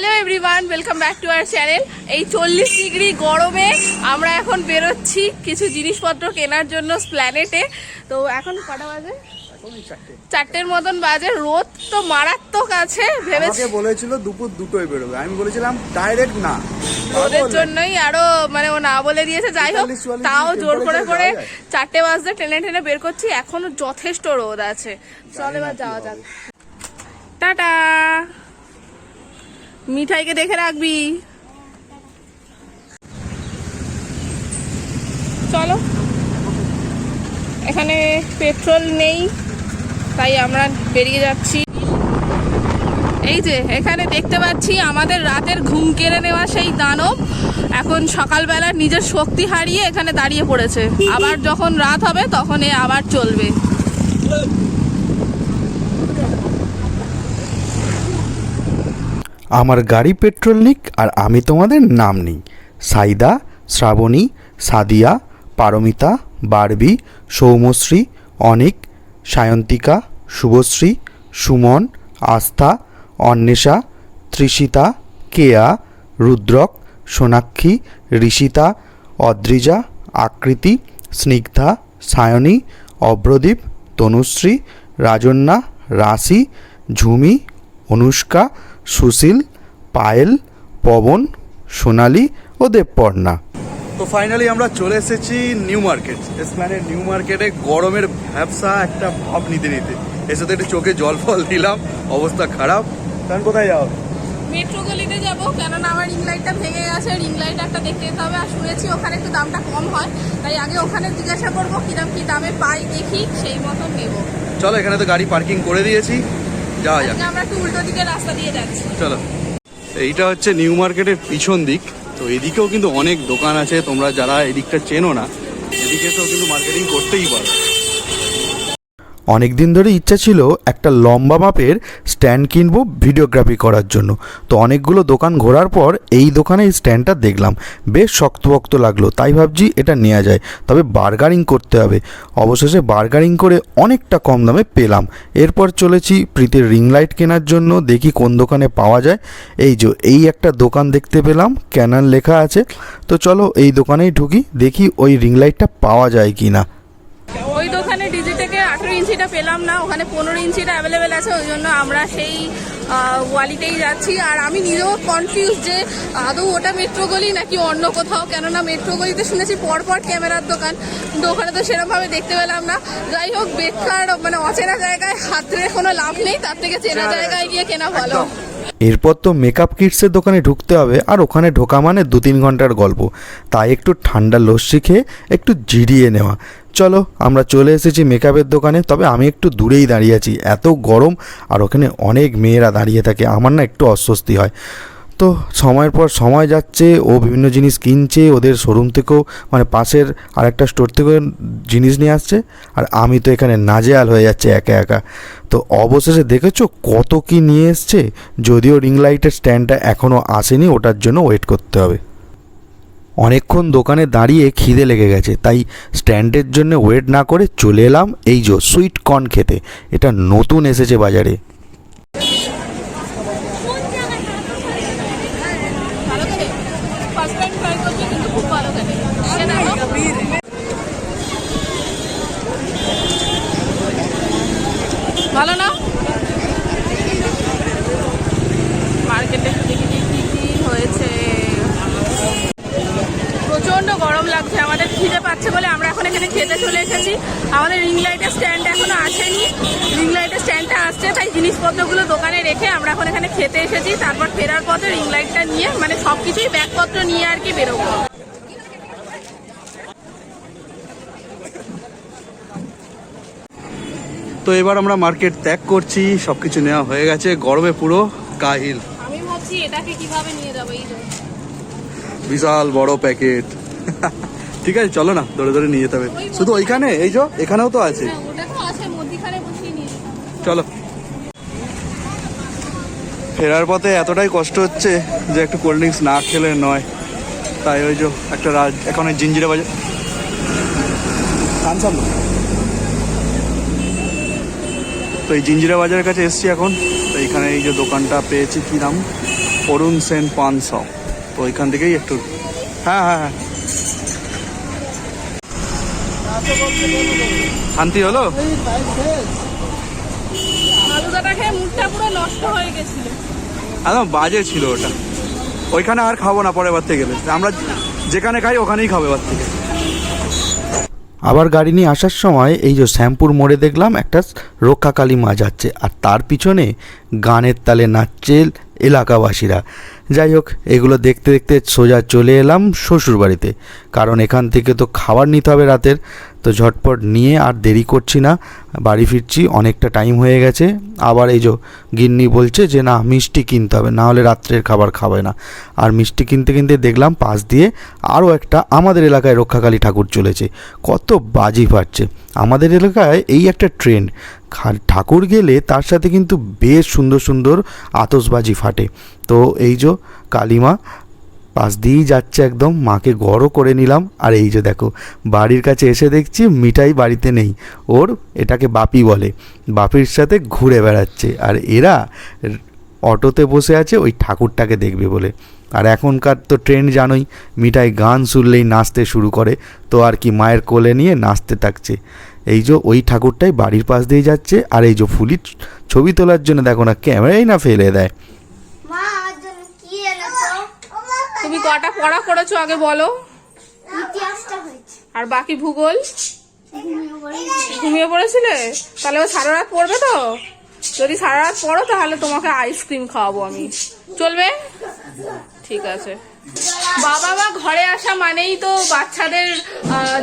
Hello everyone welcome back to our channel এই চল্লিশ degree গরমে আমরা এখন বেরোচ্ছি কিছু জিনিসপত্র কেনার জন্য স্প্ল্যানেটে তো এখন কটা বাজে? চারটের মতন বাজে। রোদ তো মারাত্মক আছে ভেবেছি বলেছিল দুপুর দুটোই বেরোবে। আমি বলেছিলাম ডাইরেক্ট না। রোদের জন্যই আরও মানে ও না বলে দিয়েছে। যাই হোক 43, 44 তাও জোর করে করে চারটে বাজতে টেনে টেনে বের করছি। এখনও যথেষ্ট রোদ আছে। চলে এবার যাওয়া যাক। টাটা! মিঠাইকে দেখে রাখবি। চলো। এখানে পেট্রোল নেই তাই আমরা বেরিয়ে যাচ্ছি। এই যে এখানে দেখতে পাচ্ছি আমাদের রাতের ঘুম কেড়ে নেওয়া সেই দানব এখন সকালবেলা নিজের শক্তি হারিয়ে এখানে দাঁড়িয়ে পড়েছে। আবার যখন রাত হবে তখন এ আবার চলবে। আমার গাড়ি পেট্রোল নিক আর আমি তোমাদের নাম নিই। সাইদা, শ্রাবণী, সাদিয়া, পারমিতা, বারবি সৌমশ্রী অনিক, সায়ন্তিকা, শুভশ্রী, সুমন, আস্থা, অন্বেষা তৃষিতা কেয়া, রুদ্রক, সোনাক্ষী, ঋষিতা, অদ্রিজা, আকৃতি, স্নিগ্ধা, সায়নী অভ্রদীপ তনুশ্রী, রাজন্যা, রাশি, ঝুমি, অনুষ্কা সুশীল পায়েল পবন সোনালি ও দেবপর্ণা। তো ফাইনালি আমরা চলে এসেছি নিউ মার্কেট এসপ্ল্যানেড নিউ মার্কেটে গরমের ব্যবসা একটা ভাব নিতে নিতে। এসে তো একটু চোখে জল ফল দিলাম অবস্থা খারাপ। কারণ কোথায় যাও? মেট্রো গলিতে যাব কেননা আমার রিং লাইটটা ভেঙে গেছে। রিং লাইট একটা দেখতে যেতে হবে আর শুনেছি ওখানে একটু দামটা কম হয়। তাই আগে ওখানে জিজ্ঞাসা করব কিরম কি দামে পাই দেখি সেই মতন নেব। চলো এখানে তো গাড়ি পার্কিং করে দিয়েছি। যাওয়া যাক। আমরা একটু উল্টো দিকে রাস্তা দিয়ে যাচ্ছি। চলো। এইটা হচ্ছে নিউ মার্কেটের পিছন দিক। তো এদিকেও কিন্তু অনেক দোকান আছে তোমরা যারা এদিকটা চেনো না এদিকে তো কিন্তু মার্কেটিং করতেই পারো। অনেক দিন ধরে ইচ্ছা ছিল একটা লম্বা মাপের স্ট্যান্ড কিনবো ভিডিওগ্রাফি করার জন্য। তো অনেকগুলো দোকান ঘোরার পর এই দোকানে এই স্ট্যান্ডটা দেখলাম। বেশ শক্তপোক্ত লাগল, তাই ভাবছি এটা নেওয়া যায়। তবে বার্গারিং করতে হবে। অবশেষে বার্গারিং করে অনেকটা কম দামে পেলাম। এরপর চলেছি প্রীতির রিং লাইট কেনার জন্য, দেখি কোন দোকানে পাওয়া যায়। এই যে, এই একটা দোকান দেখতে পেলাম ক্যানান লেখা আছে। তো চলো এই দোকানেই ঢুকি, দেখি ওই রিং লাইটটা পাওয়া যায় কি না ওই দোকানে ইঞ্চিটা পেলাম না ওখানে পনেরো ইঞ্চিটা অ্যাভেলেবেল আছে ওই জন্য আমরা সেই ওয়ালিতেই যাচ্ছি। আর আমি নিজেও কনফিউজ যে আদৌ ওটা মেট্রো গলি নাকি অন্য কোথাও কেননা মেট্রো গলিতে শুনেছি পরপর ক্যামেরার দোকান কিন্তু ওখানে তো সেরকমভাবে দেখতে পেলাম না। যাই হোক বেকার মানে অচেনা জায়গায় হাত ধরে কোনো লাভ নেই তার থেকে চেনা জায়গায় গিয়ে কেনা ভালো। এরপর তো মেকআপ কিটসের দোকানে ঢুকতে হবে আর ওখানে ঢোকা মানে দু তিন ঘণ্টার গল্প। তাই একটু ঠান্ডা লস্যি খেয়ে একটু জিরিয়ে নেওয়া। চলো, আমরা চলে এসেছি মেকআপের দোকানে, তবে আমি একটু দূরেই দাঁড়িয়ে আছি। এত গরম, আর ওখানে অনেক মেয়েরা দাঁড়িয়ে থাকে, আমার না একটু অস্বস্তি হয়। তো সময়ের পর সময় যাচ্ছে, ও বিভিন্ন জিনিস কিনছে, ওদের শোরুম থেকেও মানে পাশের আর একটা স্টোর থেকেও জিনিস নিয়ে আসছে, আর আমি তো এখানে নাজেয়াল হয়ে যাচ্ছে একা একা। তো অবশেষে দেখেছ কত কি নিয়ে এসছে? যদিও রিং লাইটের স্ট্যান্ডটা এখনও আসেনি, ওটার জন্য ওয়েট করতে হবে। অনেকক্ষণ দোকানে দাঁড়িয়ে খিদে লেগে গেছে, তাই স্ট্যান্ডের জন্য ওয়েট না করে চলে এলাম এই যে সুইট কর্ন খেতে। এটা নতুন এসেছে বাজারে ভালো খেলে ফার্স্ট টাইম ট্রাই করছি কিন্তু খুব ভালো খেলে খেয়ে দেখো। ভালো না মার্কেটে দেখি কি কি হয়েছে প্রচণ্ড গরম লাগছে আমাদের খিদে পাচ্ছে বলে আমরা এখন এখানে খেতে চলে এসেছি। আমাদের রিং লাইটের স্ট্যান্ড এখনও আসেনি। রিং লাইটের স্ট্যান্ডটা আসছে তাই জিনিসপত্রগুলো দোকানে রেখে আমরা এখন এখানে খেতে এসেছি। তারপর ফেরার পথে রিং লাইটটা নিয়ে মানে সব কিছুই ব্যাগপত্র নিয়ে আর কি বেরোবো। তো এবার আমরা মার্কেট ত্যাগ করছি সবকিছু নেওয়া হয়ে গেছে গরমে পুরো কাহিল আমি ভাবছি এটাকে কীভাবে নিয়ে যাব এই বিশাল বড় প্যাকেট ঠিক আছে চলো না ধরে ধরে নিয়ে যেতে হবে। শুধু ওইখানে? এই যে এখানেও তো আছে। হ্যাঁ। চলো। ফেরার পথে এতটাই কষ্ট হচ্ছে যে একটু কোল্ড ড্রিঙ্কস না খেলে নয়। তাই ওই যে একটা রাজ এখন ওই জিঞ্জিরা বাজার। তো এই জিঞ্জিরা বাজারের কাছে এসছি এখন। তো এইখানে এই যে দোকানটা পেয়েছি কী নাম? অরুণ সেন পান শপ তো ওইখান থেকেই একটু হ্যাঁ হ্যাঁ হ্যাঁ। শান্তি হলো? পুরো হয়ে একদম বাজে ছিল ওটা। ওইখানে আর খাব না পরের বার থেকে। গেলে আমরা যেখানে খাই ওখানেই খাব এবার থেকে। আবার গাড়ি নিয়ে আসার সময় এই যে শ্যামপুর মোড়ে দেখলাম একটা রক্ষাকালী মা যাচ্ছে। আর তার পিছনে গানের তালে নাচছে এলাকাবাসীরা। যাই হোক, এগুলো দেখতে দেখতে সোজা চলে এলাম শ্বশুর বাড়িতে কারণ এখান থেকে তো খাবার নিতে হবে রাতের। তো ঝটপট নিয়ে আর দেরি করছি না। বাড়ি ফিরছি, অনেকটা টাইম হয়ে গেছে। আবার এই যে গিন্নি বলছে যে, না, মিষ্টি কিনতে হবে, না হলে রাত্রের খাবার খাবে না। আর মিষ্টি কিনতে কিনতে দেখলাম পাশ দিয়ে আরও একটা আমাদের এলাকায় রক্ষাকালী ঠাকুর চলেছে। কত বাজি ফাটছে। আমাদের এলাকায় এই একটা ট্রেন্ড ঠাকুর গেলে তার সাথে কিন্তু বেশ সুন্দর সুন্দর আতসবাজি ফাটে। তো এই যে কালিমা, পাশ দিয়েই যাচ্ছে একদম। মাকে গড়ও করে নিলাম। আর এই যে দেখো, বাড়ির কাছে এসে দেখছি মিঠাই বাড়িতে নেই। ওর এটাকে বাপি বলে। বাপির সাথে ঘুরে বেড়াচ্ছে। আর এরা অটোতে বসে আছে, ওই ঠাকুরটাকে দেখবে বলে। আর এখনকার তো ট্রেন্ড জানোই, মিঠাই গান শুনলেই নাচতে শুরু করে। তো আর কি মায়ের কোলে নিয়ে নাচতে থাকছে। এই যে ওই ঠাকুরটাই বাড়ির পাশ দিয়ে যাচ্ছে। আর এই যে ফুলির ছবি তোলার জন্য দেখো না, ক্যামেরাই না ফেলে দেয় মা আমার জন্য কি এনেছো তুমি কটা পড়া করেছ আগে বলো? আর বাকি ভূগোল? ঘুমিয়ে পড়েছিলে? তাহলে ও সারা রাত পড়বে তো? যদি সারা রাত পড়ো তাহলে তোমাকে আইসক্রিম খাওয়াবো আমি। চলবে? ঠিক আছে। বাবা মা ঘরে আসা মানেই তো বাচ্চাদের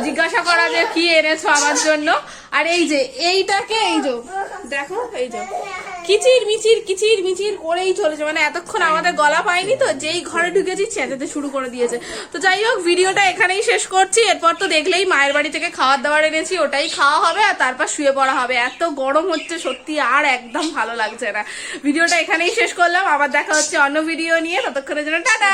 জিজ্ঞাসা করা যে কি এনেছো আমার জন্য। আর এই যে এইটাকে এই যে দেখো এই যে। কিচির মিচির কিচির মিচির করেই চলেছে। মানে এতক্ষণ আমাদের গলা পায়নি তো, যেই ঘরে ঢুকেছি চেঁচাতে শুরু করে দিয়েছে। তো যাই হোক, ভিডিওটা এখানেই শেষ করছি। এরপর তো দেখলেই মায়ের বাড়ি থেকে খাবার দাবার এনেছি, ওটাই খাওয়া হবে আর তারপর শুয়ে পড়া হবে। এত গরম হচ্ছে সত্যি, আর একদম ভালো লাগছে না। ভিডিওটা এখানেই শেষ করলাম। আবার দেখা হচ্ছে অন্য ভিডিও নিয়ে। ততক্ষণের জন্য টাটা!